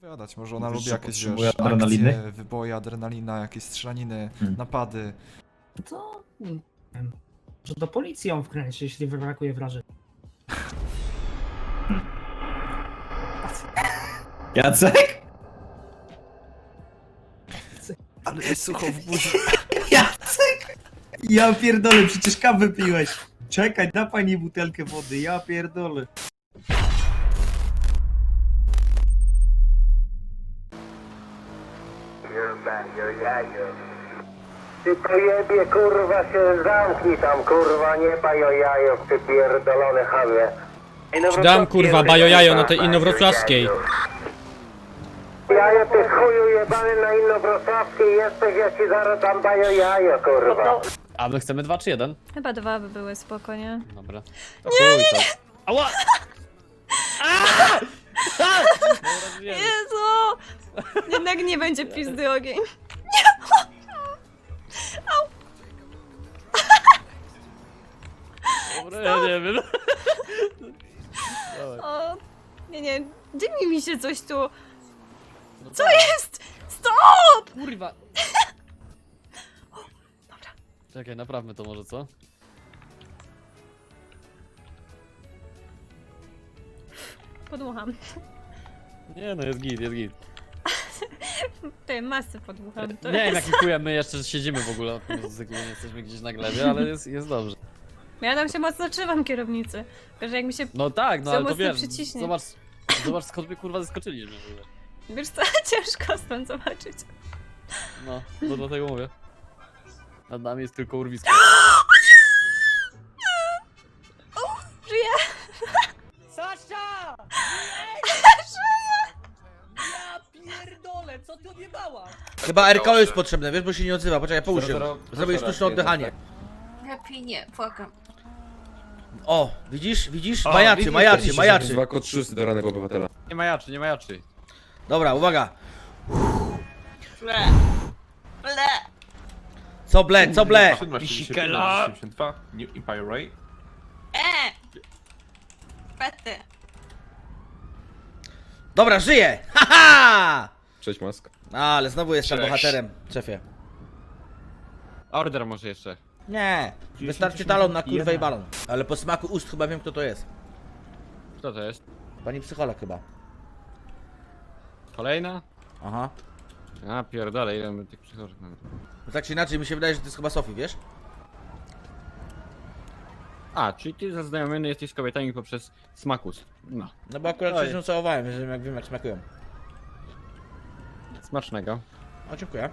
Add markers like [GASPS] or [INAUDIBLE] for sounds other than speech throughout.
Opowiadać, może ona Mówisz, lubi że jakieś potrzebuje wiesz, adrenaliny? akcje, wyboje, adrenalina, jakieś strzelaniny, Hmm. napady. To nie wiem. Że do policji ją wkręci, jeśli brakuje wrażeń. [LAUGHS] Jacek? Ale jest sucho w buzi. [LAUGHS] Jacek! Ja pierdolę, przecież kawę piłeś. Czekaj, da pani butelkę wody, ja pierdolę. Ty pojebie, kurwa, się zamknij tam, kurwa, nie bajojajo, ty pierdolony chamie. Dam kurwa bajojajo na tej inowrocławskiej? Jajo, ty chuju jebany na inowrocławskiej jesteś, ja ci zaraz dam bajojajo, kurwa. A my chcemy dwa czy jeden? Chyba dwa by były spoko, nie? Dobra. Nie, nie, nie! Ała! Aaa! A! Dobra, wiem. Jezu! Jednak nie będzie pizdy ogień. Dobra, ja nie wiem. Dawaj. O, nie, nie, dymi mi się coś tu. No Co tak. jest? Stop! Kurwa! Czekaj, naprawmy to może, co? Podmucham. Nie no, jest git, jest git. [LAUGHS] Ty, masy podmucham. To Nie wiem jest... jaki my jeszcze siedzimy w ogóle na tym motocyklu, nie jesteśmy gdzieś na glebie, ale jest, jest dobrze. Ja tam się mocno trzymam kierownicy. Tylko, że jak mi się... No tak, no Za ale to mocno wiesz, przyciśnie. zobacz, zobacz skąd my kurwa zeskoczyliśmy w ogóle. Wiesz co, [LAUGHS] ciężko stąd zobaczyć. No, no dlatego mówię. Nad nami jest tylko urwisko. [GASPS] [LAUGHS] Chyba RKO jest potrzebne, wiesz, bo się nie odzywa. Poczekaj, połóż się. Zrobię sztuczne oddychanie. Lepiej nie, błagam. O, widzisz, widzisz? Majaczy, majaczy, majaczy. Dwa kod szósty do ranego obywatela. Nie majaczy, nie majaczy. Dobra, uwaga. Ble. Ble. Co ble, co ble? Pisikela! New Empire Ray. E! Pety. Dobra, żyję! Haha! Cześć Mask. A, ale znowu jestem Cześć. bohaterem, szefie. Order może jeszcze. Nie, wystarczy talon na kurwę i balon. Ale po smaku ust chyba wiem kto to jest. Kto to jest? Pani psycholog chyba. Kolejna? Aha. A pierdolę, ile my tych przychodów mamy. No tak czy inaczej mi się wydaje, że to jest chyba Sofii, wiesz? A, czyli ty zaznajomiony jesteś z kobietami poprzez smakus. No. No bo akurat się z nią całowałem, więc wiem jak wiem jak smakują. Smacznego. O, dziękuję.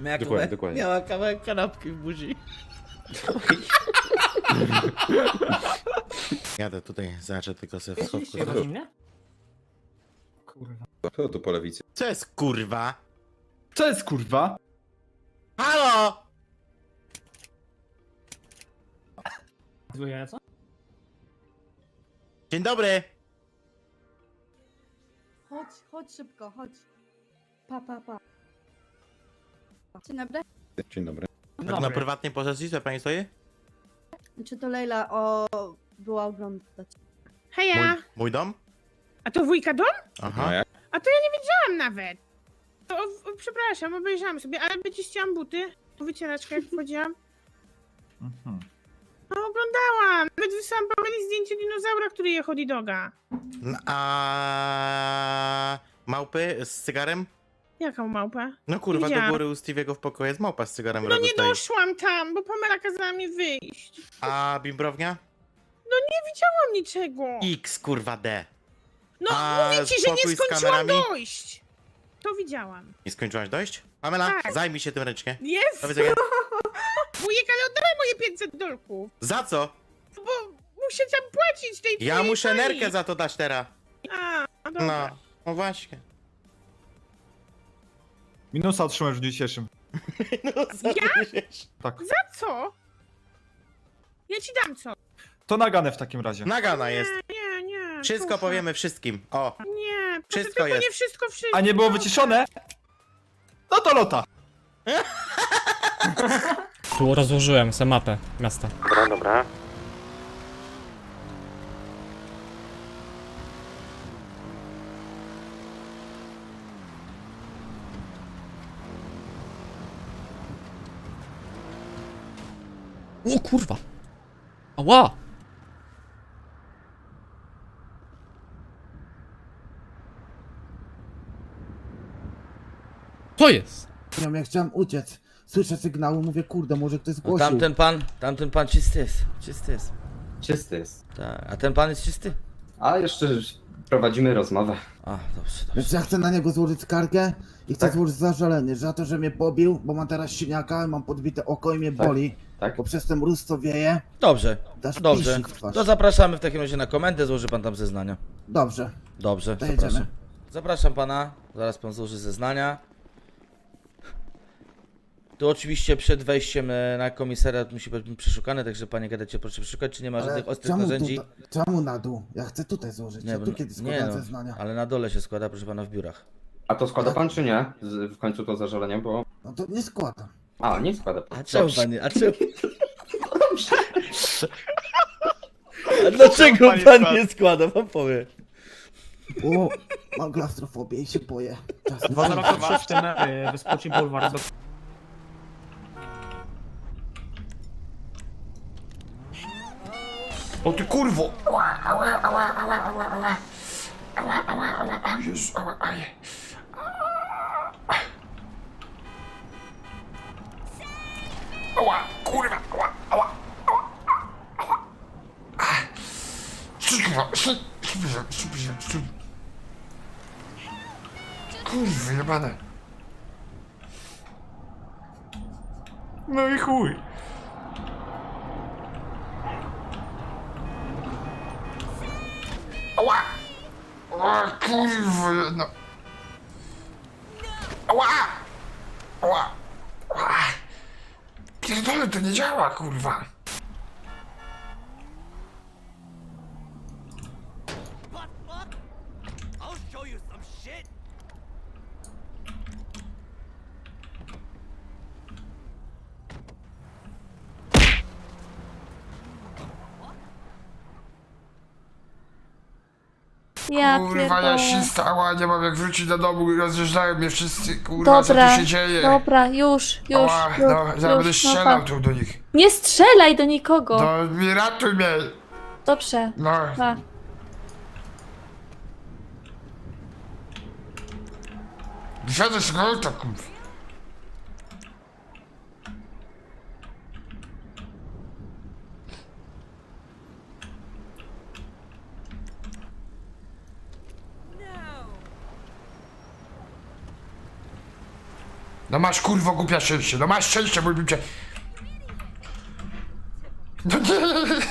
Miała Dokładnie, kawałek, dokładnie. miała kawałek kanapki w buzi. [LAUGHS] Jadę tutaj, zobaczę tylko sobie w schowku. Kurwa. Kto tu po lewicy? Co jest kurwa? Co jest kurwa? Halo! Złe jaja, Dzień dobry! Chodź, chodź szybko, chodź. Pa, pa, pa. Dzień dobry. Dzień dobry. Tak na prywatnej posesji, co pani stoi? Czy to Leila o... była oglądać? Mój, Heja! mój dom? A to wujka dom? Aha. No jak? A to ja nie wiedziałam nawet. To, o, przepraszam, obejrzałam sobie, ale wyczyściłam buty. Wycieraczkę jak [LAUGHS] wchodziłam. Mhm. No oglądałam. Nawet wysłałam Pameli zdjęcie dinozaura, który je hot doga. N- A małpy z cygarem? Jaką małpę? No kurwa, Widziałam. do góry u Stevie'ego w pokoju jest małpa z cygarem w No rogu nie stoi. doszłam tam, bo Pamela kazała mi wyjść. A bimbrownia? Nie widziałam niczego. X kurwa D. No A mówię ci, że nie z skończyłam kamerami? dojść. To widziałam. Nie skończyłaś dojść? Pamela, Tak. zajmij się tym ręcznie. Jest! Do widzenia. [LAUGHS] Wujek, ale oddawaj moje 500 dolków. Za co? Bo muszę tam płacić tej Ja twojej muszę pani. nerkę za to dać teraz. A, a dobra. No, no właśnie. Minusa otrzymałeś w dniu dzisiejszym. No, zabierzesz. Tak. Za co? Ja ci dam co? To naganę w takim razie. Nagana jest. Nie, nie. Wszystko proszę. powiemy wszystkim. O, Nie, proszę, Wszystko tylko jest. nie wszystko, wszystko. A nie było wyciszone? No to lota. [LAUGHS] tu rozłożyłem sobie mapę miasta. Dobra, dobra. O kurwa! Ała! Co jest? Ja chciałem uciec. Słyszę sygnały, mówię, kurde, może ktoś No, zgłosił. tamten pan, tamten pan czysty jest. Czysty jest. Czysty jest. Tak. A ten pan jest czysty? A jeszcze prowadzimy rozmowę. A, dobrze, dobrze. Więc ja chcę na niego złożyć skargę i chcę Tak. złożyć zażalenie za to, że mnie pobił, bo mam teraz siniaka, mam podbite oko i mnie Tak. boli, Tak? bo przez ten mróz co wieje, Dobrze, dasz dobrze. w twarz. To zapraszamy w takim razie na komendę, złoży pan tam zeznania. Dobrze. Dobrze, To zapraszam. Zapraszam pana, zaraz pan złoży zeznania. Tu oczywiście przed wejściem e, na komisariat musi być przeszukany, także panie gadecie proszę przeszukać, czy nie ma Ale żadnych ostrych czemu, narzędzi. tu, czemu na dół? Ja chcę tutaj złożyć, ja bo- tu kiedyś nie składałem no, zeznania. ale na dole się składa, proszę pana, w biurach. A to składa pan czy nie? Z, w końcu to zażalenie, bo... No to nie składam. A, nie składa pan. A czemu Dobrze. pan nie, a czemu... A dlaczego pan nie składa, pan powie. O, mam klaustrofobię i się boję. Czas 203 w tym e, Wyspoci Bulwar. O ty kurwo! Ała, kurwa, ała, ała, ała, ała. Kurwa, super, super, super. Kurwa, jebane. No i chuj. Ała! Ała, kurwa, no. Ała! Ała! Ała! Pierdolę, to nie działa, kurwa. Ja Kurwa, ja się stała, nie mam jak wrócić do domu, rozjeżdżają mnie wszyscy, kurwa, Dobra, co tu się dzieje? Dobra, już, już, Ała, już, no, zaraz będę już, no strzelał pa. tu do nich. Nie strzelaj do nikogo. No, mi ratuj mnie, Dobrze, no. pa. Wysiadę z kurwa. No masz kurwo głupia szczęście, no masz szczęście, mój cię. No nie, no nie.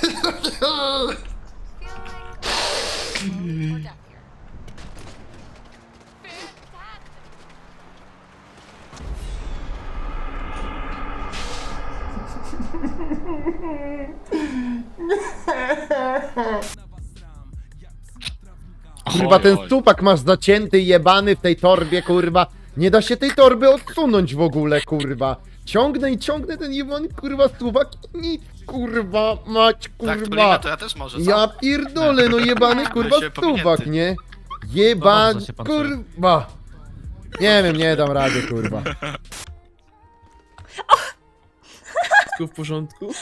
Kurwa, ten stupak masz zacięty, jebany w tej torbie, kurwa. Nie da się tej torby odsunąć w ogóle, kurwa. Ciągnę i ciągnę ten jebany, kurwa, stupak i nic, kurwa, mać, kurwa. ja też może, Ja pierdolę, no jebany, [LAUGHS] kurwa, stupak, nie? Jeban, kurwa. Nie wiem, nie dam rady, kurwa. Wszystko w porządku? [LAUGHS]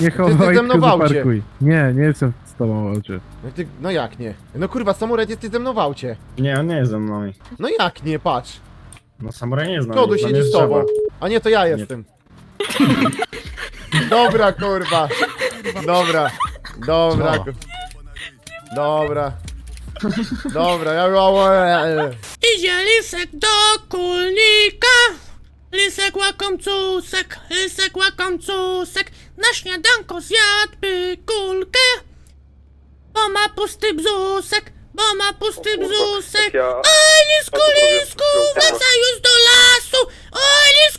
Nie ty ze mną w aucie. Nie, nie jestem z tobą w aucie. No, ty, no jak nie? No kurwa, samuraj jesteś ze mną w aucie. Nie, on nie jest ze mną. No jak nie, patrz. No samuraj nie jest Kodu siedzi z tobą. A nie, to ja jestem. Dobra, kurwa. Dobra. Dobra. ku- Dobra. Dobra, ja... Idzie lisek do kulnika. Lisek łakomcusek, lisek łakomcusek. Na śniadanko zjadłby kulkę. Bo ma pusty bzusek, bo ma pusty bzusek. Oj, lisku, lisku, wracaj już do lasu. Oj, lisku, lisku,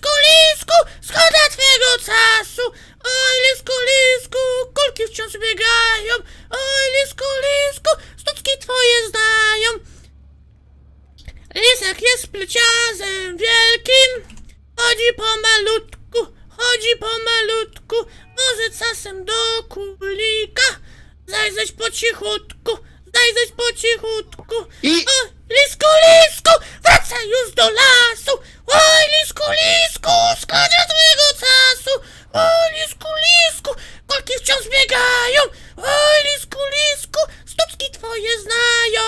Daj po cichutku, daj po cichutku. I... O, lisku, lisku, wracaj już do lasu. Oj, lisku, lisku, szkoda twojego czasu. Oj, lisku, lisku, kolki wciąż biegają. Oj, lisku, lisku, sztuczki twoje znają.